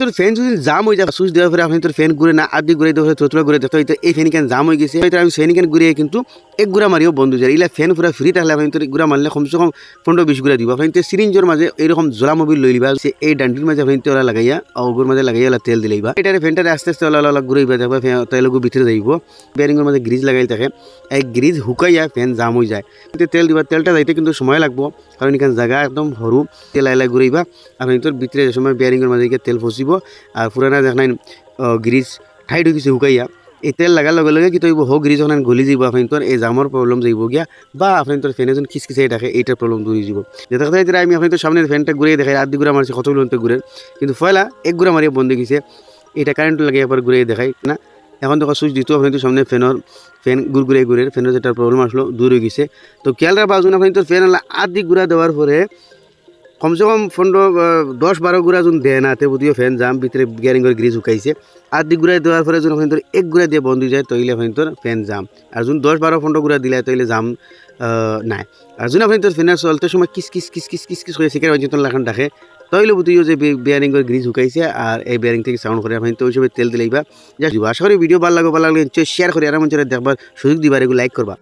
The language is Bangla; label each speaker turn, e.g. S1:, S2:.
S1: তোর ফ্যান যদি জাম হয়ে যায় সুইচ দেওয়ার পরে আপনি তোর ফ্যান ঘুরে না, আদি ঘুরে দেওয়ার চতুরা ঘুরে দেখতে এই ফ্যান কেন জাম হয়ে গেছে? আমি ফ্যান কেন ঘুরে কিন্তু এক গুড়া মারিও বন্ধ যায় ইলা ফ্যান পুরা ফ্রি থাকলে আপনি তোর গুড়া মারলে কমসে কম পনেরো বিশ গুড়া দিব। আপনি তো সিরিঞ্জর মাঝে এইরকম জোলা মোবিল লই লিবা এই ডান্ডির মাঝে আপনি তোলা লাগাইয়া অগুর মাঝে লাগাইয়া ওলা তেল দিলেইবা এটারে ফ্যানটারে আস্তে আস্তে ওলা ওলা ঘুরাইবা দেখবা তেলগু ভিতরে যাইব বেয়ারিংয়ের মাঝে গ্রিজ লাগাই থাকে। এই গ্রিজ শুকাইয়া ফ্যান জাম হয়ে যায়। কিন্তু তেল দিবা, তেলটা যাইতে কিন্তু সময় লাগবো। কারণ এখানে জায়গা একদম সরু তেল আইলা ঘুরাইবা আপনি তোর ভিতরে যে সময় বেয়ারিংয়ের মাঝে তেল ফসিব আর পুরানা দেখাই গ্রিজ টাইট হয়ে গেছে শুকাইয়া। এই তেল লাগার লগে লগে কি তৈব হোক গ্রিজ ওখানে গলি যাব, আপনি তোর এই জামর প্রবলেম যাইব গিয়া, বা আপনি তোর ফ্যানে যখন খিচখিচাই থাকে এইটার প্রবলেম দূরে যাব। যেটা কথা হচ্ছে আমি আপনি তো সামনে ফ্যানটা ঘুরে দেখাই আধি ঘুরা মারছি কতগুলো ঘুরে কিন্তু ফয়লা, এক ঘুরা মারিয়ে বন্ধ গেছে এটা কারেন্ট লাগিয়ে আবার ঘুরে দেখাই, না? এখন তো সুইচ দিত আপনি তো সামনে ফ্যানের ফ্যান গুড় ঘুরে ফ্যানের যেটা প্রবলেম আসলো দূর হয়ে গেছে। তো খেয়াল রাখবা যখন আপনি তোর ফ্যান আধি ঘুরা দেওয়ার পরে কমসে কম পনেরো দশ বারো গুড়া যখন দেয় না, তে বুঝিও ফ্যান জাম ভিতরে গিয়ারিং করে গ্রিজ শুকাইছে। আর দি গুড়াই দেওয়ার পরে যখন আপনার এক গুড়া দিয়ে বন্ধ যায় তৈলে আপনার ফ্যান জাম। আর যখন দশ বারো পনেরো গুড়া দিলে তৈলে জাম নাই। আর যখন আপনি তোর ফ্যানের চলতে সময় কিস কিস কিস কিস কিস কিস করে শিকার অঞ্চল লাগান রাখে তৈলে বুঝিও যে বিয়ারিং করে গ্রিজ শুকাইছে আর এই বিয়ারিং থেকে সাউন্ড করে আপনি তো ওই সময় তেল দিলেইবা যা আশা করি ভিডিও ভালো লাগবে ভালো লাগলে শেয়ার করে আর আমার দেখবার সুযোগ দিবার এগুলো লাইক করবা